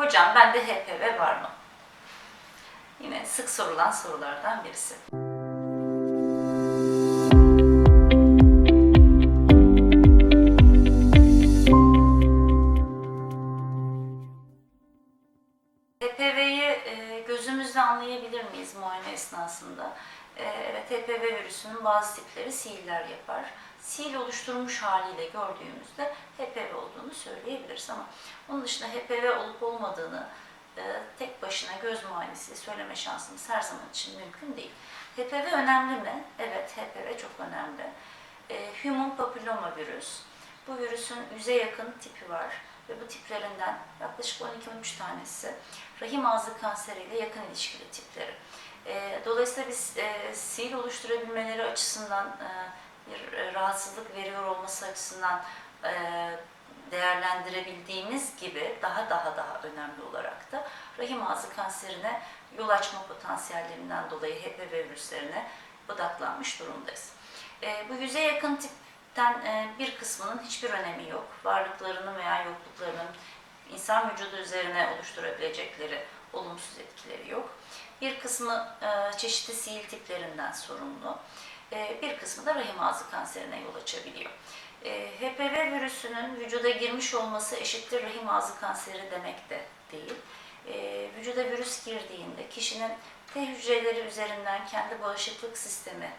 Hocam bende HPV var mı? Yine sık sorulan sorulardan birisi. HPV'yi e, gözümüzle anlayabilir miyiz muayene esnasında? E, evet, HPV virüsünün bazı tipleri sihirler yapar. Sil oluşturmuş haliyle gördüğümüzde olduğunu söyleyebiliriz ama onun dışında HPV olup olmadığını e, tek başına göz muayenesiyle söyleme şansımız her zaman için mümkün değil. HPV önemli mi? Evet, HPV çok önemli. E, Human papilloma virüs. Bu virüsün yüze yakın tipi var ve bu tiplerinden yaklaşık 12-13 tanesi rahim ağzı kanseriyle yakın ilişkili tipleri. E, dolayısıyla biz e, sil oluşturabilmeleri açısından e, bir e, rahatsızlık veriyor olması açısından e, değerlendirebildiğimiz gibi daha daha daha önemli olarak da rahim ağzı kanserine yol açma potansiyellerinden dolayı HPV virüslerine odaklanmış durumdayız. E, bu yüze yakın tipten e, bir kısmının hiçbir önemi yok. Varlıklarının veya yokluklarının insan vücudu üzerine oluşturabilecekleri olumsuz etkileri yok. Bir kısmı e, çeşitli sil tiplerinden sorumlu. E, bir kısmı da rahim ağzı kanserine yol açabiliyor. E, HPV virüsünün vücuda girmiş olması eşittir rahim ağzı kanseri demek de değil. E, vücuda virüs girdiğinde kişinin T hücreleri üzerinden kendi bağışıklık sistemi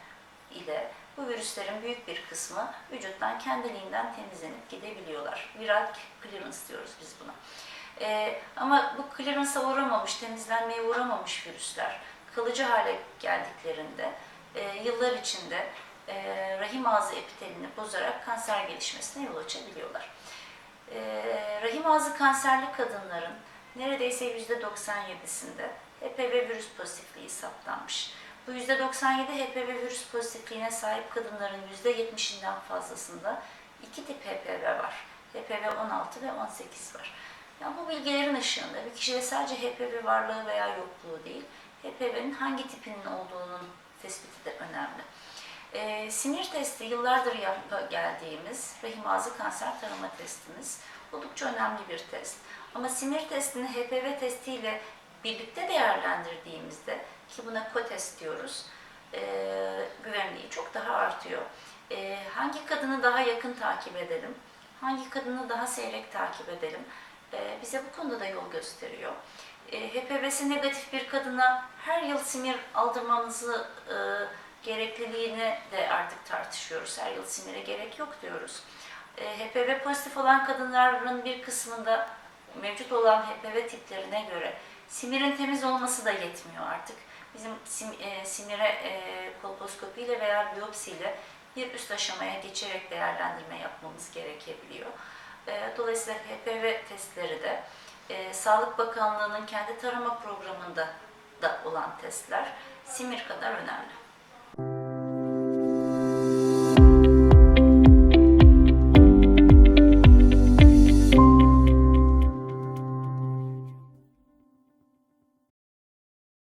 ile bu virüslerin büyük bir kısmı vücuttan kendiliğinden temizlenip gidebiliyorlar. Viral clearance diyoruz biz buna. Ee, ama bu clearance'a uğramamış, temizlenmeye uğramamış virüsler kalıcı hale geldiklerinde e, yıllar içinde e, rahim ağzı epitelini bozarak kanser gelişmesine yol açabiliyorlar. E, rahim ağzı kanserli kadınların neredeyse %97'sinde HPV virüs pozitifliği saptanmış. Bu %97 HPV virüs pozitifliğine sahip kadınların %70'inden fazlasında iki tip HPV var. HPV 16 ve 18 var. Yani bu bilgilerin ışığında bir kişide sadece HPV varlığı veya yokluğu değil, HPV'nin hangi tipinin olduğunun tespiti de önemli. E, sinir testi yıllardır yapıp geldiğimiz rahim ağzı kanser tarama testimiz oldukça önemli bir test. Ama sinir testini HPV testiyle birlikte değerlendirdiğimizde ki buna COTEST diyoruz, e, güvenliği çok daha artıyor. E, hangi kadını daha yakın takip edelim, hangi kadını daha seyrek takip edelim, e, bize bu konuda da yol gösteriyor. E, HPV'si negatif bir kadına her yıl simir aldırmamızı e, gerekliliğini de artık tartışıyoruz. Her yıl simire gerek yok diyoruz. E, HPV pozitif olan kadınların bir kısmında mevcut olan HPV tiplerine göre simirin temiz olması da yetmiyor artık. Bizim sim, e, simire e, kolposkopiyle veya biyopsiyle bir üst aşamaya geçerek değerlendirme yapmamız gerekebiliyor. E, dolayısıyla HPV testleri de e, Sağlık Bakanlığı'nın kendi tarama programında da olan testler simir kadar önemli.